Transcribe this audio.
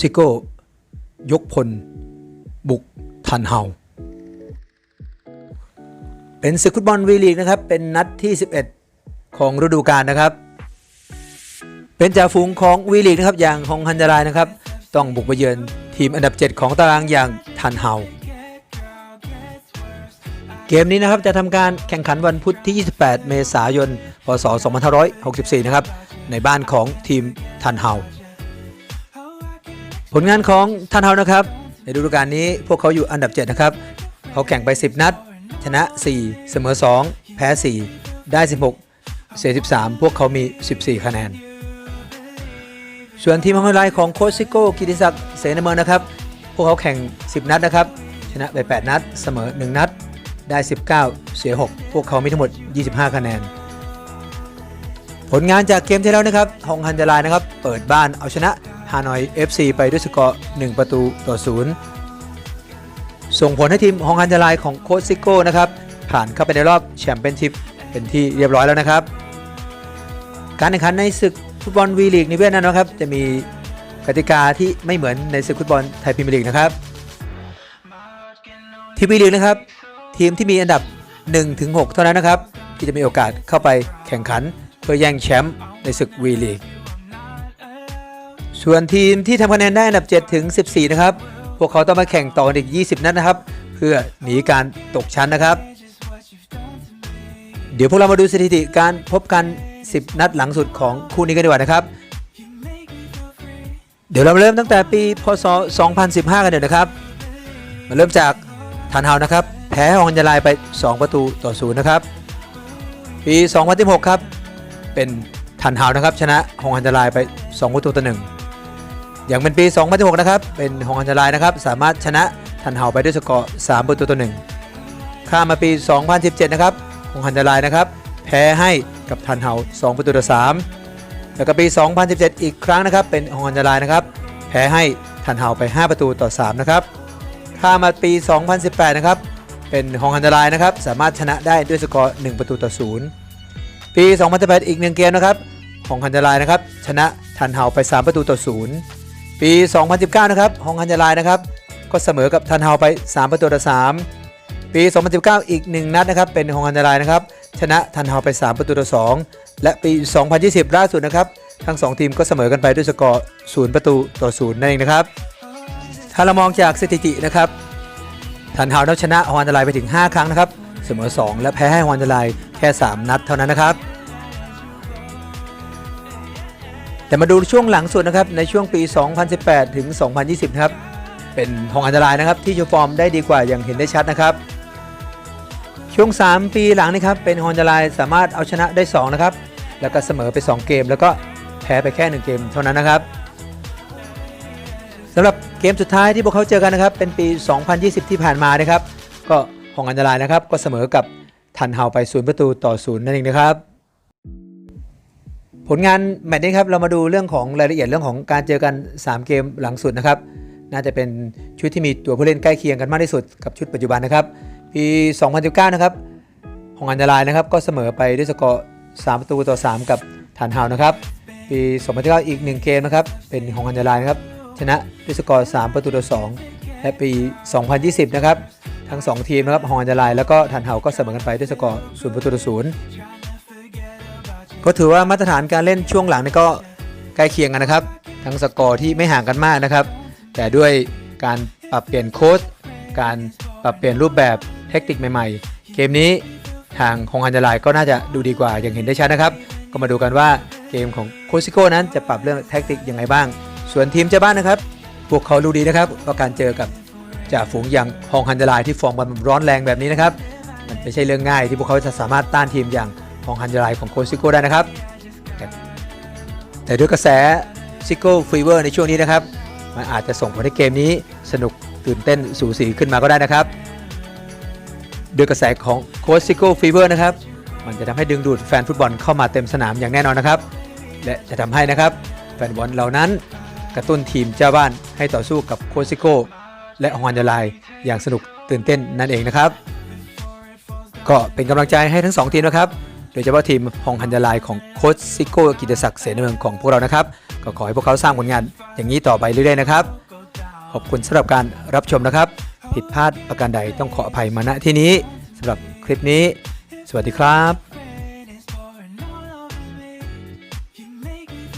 ซิโก้ ยกพล บุกทันเฮา เป็นศึกฟุตบอลวีลีกนะครับ เป็นนัดที่ 11 ของฤดูกาลนะครับ เป็นจ่าฝูงของวีลีกนะครับ อย่างฮองฮันจารายนะครับ ต้องบุกไปเยือนทีมอันดับ 7 ของตารางอย่างทันเฮา เกมนี้นะครับจะทำการแข่งขันวันพุธที่ 28 เมษายน พศ 2564 นะครับ ในบ้านของทีมทันเฮา ผลงานของทันเฮานะครับ ในฤดูกาลนี้พวกเขาอยู่อันดับ 7 นะครับ เขาแข่งไป 10 นัด ชนะ 4 เสมอ 2 แพ้ 4 ได้ 16 เสีย 13 พวกเขามี 14 คะแนน ส่วนทีมฮองไลของโคชซิโก้กิติศักดิ์เสนเมืองนะครับ พวกเขาแข่ง 10 นัดนะครับ ชนะไป 8 นัด เสมอ 1 นัด ได้ 19 เสีย 6 พวกเขามีทั้งหมด 25 คะแนน ผลงานจากเกมที่แล้วนะครับฮองฮันจารายนะครับ เปิดบ้านเอาชนะ ฮานอย FC ไปด้วยสกอร์1ประตูต่อ0ส่งผลให้ทีมฮองฮันจารายของโคชซิโก้นะครับผ่านเข้าไปในรอบแชมเปี้ยนชิพเป็นที่เรียบร้อยแล้วนะครับ การแข่งขันในศึกฟุตบอลวีลีกในเวียดนามนะครับ จะมีกติกาที่ไม่เหมือนในศึกฟุตบอลไทยพรีเมียร์ลีกนะครับที่วีลีกนะครับ ทีมที่มีอันดับ 1-6 เท่านั้นนะครับ ที่จะมีโอกาสเข้าไปแข่งขันเพื่อแย่งแชมป์ในศึกวีลีก ส่วนทีมที่ทำคะแนนได้อันดับ 7 ถึง 14 นะครับ พวกเขาต้องมาแข่งต่ออีก 20 นัดนะครับ เพื่อหนีการตกชั้นนะครับ เดี๋ยวพวกเรามาดูสถิติการพบกัน 10 นัดหลังสุดของคู่นี้กันดีกว่านะครับ เดี๋ยวเราเริ่มตั้งแต่ปีพศ 2015 กันเดี๋ยวนะครับ มาเริ่มจากทันเฮานะครับ แพ้ฮองอัญญาลายไป 2 ประตูต่อศูนย์นะครับ ปี 2016 ครับ เป็นทันเฮานะครับ ชนะฮองอัญญาลายไป 2 ประตูต่อหนึ่ง อย่างเป็นปี 2016 นะครับ เป็นฮองอัญญาลายนะครับ สามารถชนะทันเฮาไปด้วยสกอร์ 3 ประตูต่อหนึ่งข้ามมาปี 2017 นะครับฮองอัญญาลายนะครับ แพ้ให้กับทันเฮา2 ประตูต่อ 3 แล้วก็ปี 2017 อีกครั้งนะครับ เป็นฮองอัญญาลายนะครับ แพ้ให้ทันเฮาไป 5 ประตูต่อ 3 นะครับ ข้ามมาปี 2018 นะครับ เป็นฮองฮันดารายนะครับ สามารถชนะได้ด้วยสกอร์ 1 ประตูต่อ 0 ปี 2018 อีก 1 เกมนะครับฮองฮันดารายนะครับ ชนะทันเฮาไป 3 ประตูต่อ 0 ปี 2019 นะครับฮองฮันดารายนะครับ ก็เสมอกับทันเฮาไป 3 ประตูต่อ 3 ปี 2019 อีก 1 นัดนะครับ เป็นฮองฮันดารายนะครับ ชนะทันเฮาไป 3 ประตูต่อ 2 และปี 2020 ล่าสุดนะครับ ทั้ง 2 ทีมก็เสมอกันไปด้วยสกอร์ 0 ประตูต่อ 0 นั่นเองนะครับ ถ้าเรามองจากสถิตินะครับ ทันฮาวนั้นชนะฮอนดาลายไปถึง 5 ครั้งนะครับ เสมอ 2 และแพ้ให้ฮองคันดาลายแค่ 3 นัดเท่านั้นนะครับ แต่มาดูช่วงหลังสุดนะครับในช่วงปี 2018 ถึง 2020 ครับ เป็นฮองอันดาลายนะครับที่โชว์ฟอร์มได้ดีกว่าอย่างเห็นได้ชัดนะครับ ช่วง 3 ปีหลังนี้ครับเป็นฮอนดาลายสามารถเอาชนะได้ 2 นะครับ แล้วก็เสมอไป 2 เกม แล้วก็แพ้ไปแค่ 1 เกมเท่านั้นนะครับสำหรับเกมสุดท้ายที่พวกเขาเจอกันนะครับเป็นปี 2020 ที่ผ่านมานะครับ ก็ฮองอันดาลายนะครับก็เสมอกับทันเฮาไป0ประตูต่อ0นั่นเองนะครับ ผลงานแมตช์นี้ครับเรามาดูเรื่องของรายละเอียดเรื่องของการเจอกัน 3 เกมหลังสุดนะครับ น่าจะเป็นชุดที่มีตัวผู้เล่นใกล้เคียงกันมากที่สุดกับชุดปัจจุบันนะครับ ปี 2019 นะครับฮองอันดาลายนะครับก็เสมอไปด้วยสกอร์ 3 ประตูต่อ 3 กับทันเฮานะครับ ปี 2019 อีก 1 เกมนะครับเป็นฮองอันดาลายนะครับชนะด้วยสกอร์ 3 ประตูต่อ 2 และปี 2020 นะครับทั้ง 2 ทีมนะครับฮองอันดาลายแล้วก็ทันเฮาก็เสมอกันไปด้วยสกอร์ 0 ประตูต่อ 0 ก็ถือว่ามาตรฐานการเล่นช่วงหลังนี่ก็ใกล้เคียงกันนะครับ ทั้งสกอร์ที่ไม่ห่างกันมากนะครับ แต่ด้วยการปรับเปลี่ยนโค้ชการปรับเปลี่ยนรูปแบบเทคนิคใหม่ๆ เกมนี้ทางฮองอันดาลายก็น่าจะดูดีกว่าอย่างเห็นได้ชัดนะครับ ก็มาดูกันว่าเกมของโคชิโก้นั้นจะปรับเรื่องแทคนิคยังไงบ้าง ส่วนทีมเจ้าบ้านนะครับ พวกเขารู้ดีนะครับว่าการเจอกับจ่าฝูงอย่างฮองฮันดาลายที่ฟอร์มมันร้อนแรงแบบนี้นะครับ มันไม่ใช่เรื่องง่ายที่พวกเขาจะสามารถต้านทีมอย่าง ฮองฮันดลายของโคชิโก้ได้นะครับ แต่ด้วยกระแสซิโก้ฟีเวอร์ในช่วงนี้นะครับ มันอาจจะส่งผลให้เกมนี้สนุกตื่นเต้นสูสีขึ้นมาก็ได้นะครับด้วยกระแสของโค้ชซิโก้ฟีเวอร์นะครับมันจะทำให้ดึงดูดแฟนฟุตบอลเข้ามาเต็มสนามอย่างแน่นอนนะครับ และจะทำให้นะครับแฟนบอลเหล่านั้นกระตุ้นทีมเจ้าบ้านให้ต่อสู้กับโคซิโก้และฮอนยาลายอย่างสนุกตื่นเต้นนั่นเองนะครับ ก็เป็นกำลังใจให้ทั้ง 2 ทีมนะครับ โดยเฉพาะทีมฮองฮันยาลายของโค้ชซิโก้กิตติศักดิ์เสนเมืองของพวกเรานะครับ ก็ขอให้พวกเขาสร้างผลงานอย่างนี้ต่อไปเรื่อยๆนะครับ ขอบคุณสำหรับการรับชมนะครับ ผิดพลาดประการใดต้องขออภัยมาณที่นี้สำหรับคลิปนี้ สวัสดีครับ